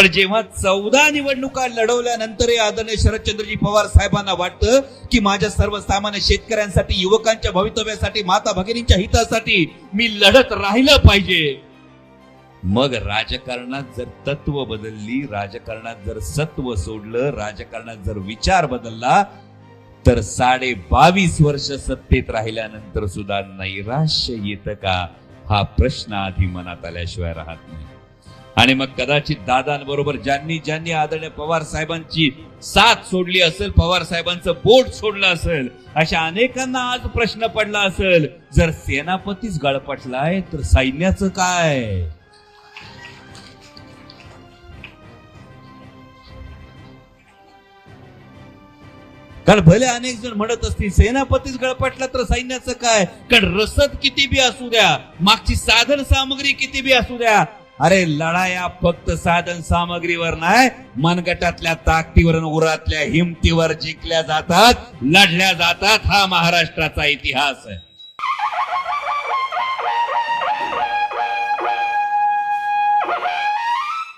पण जेव्हा चौदा निवडणुका लढवल्यानंतरही आदरणीय शरदचंद्रजी पवार साहेबांना वाटतं की माझ्या सर्वसामान्य शेतकऱ्यांसाठी युवकांच्या भवितव्यासाठी माता भगिनींच्या हितासाठी मी लढत राहिलं पाहिजे. मग राजकारणात जर तत्व बदलली राजकारणात जर सत्व सोडलं राजकारणात जर विचार बदलला तर साडे बावीस वर्ष सत्तेत राहिल्यानंतर सुद्धा नैराश्य येतं का? हा प्रश्न आधी मनात आल्याशिवाय राहत नाही. आणि मग कदाचित दादांबरोबर ज्यांनी ज्यांनी आदरणीय पवार साहेबांची साथ सोडली असेल पवार साहेबांचं बोट सोडलं असेल अशा अनेकांना आज प्रश्न पडला असेल जर सेनापतीच गळपटलाय तर सैन्याचं काय? कारण भले अनेक जण म्हणत असतील सेनापतीच गळपटला तर सैन्याचं काय? कारण रसद किती बी असू द्या मागची साधन सामग्री किती बी असू द्या अरे लढाया फक्त साधन सामग्रीवर नाही मनगटातल्या ताकदीवर उरातल्या हिमतीवर जिंकल्या जातात लढल्या जातात हा महाराष्ट्राचा इतिहास आहे.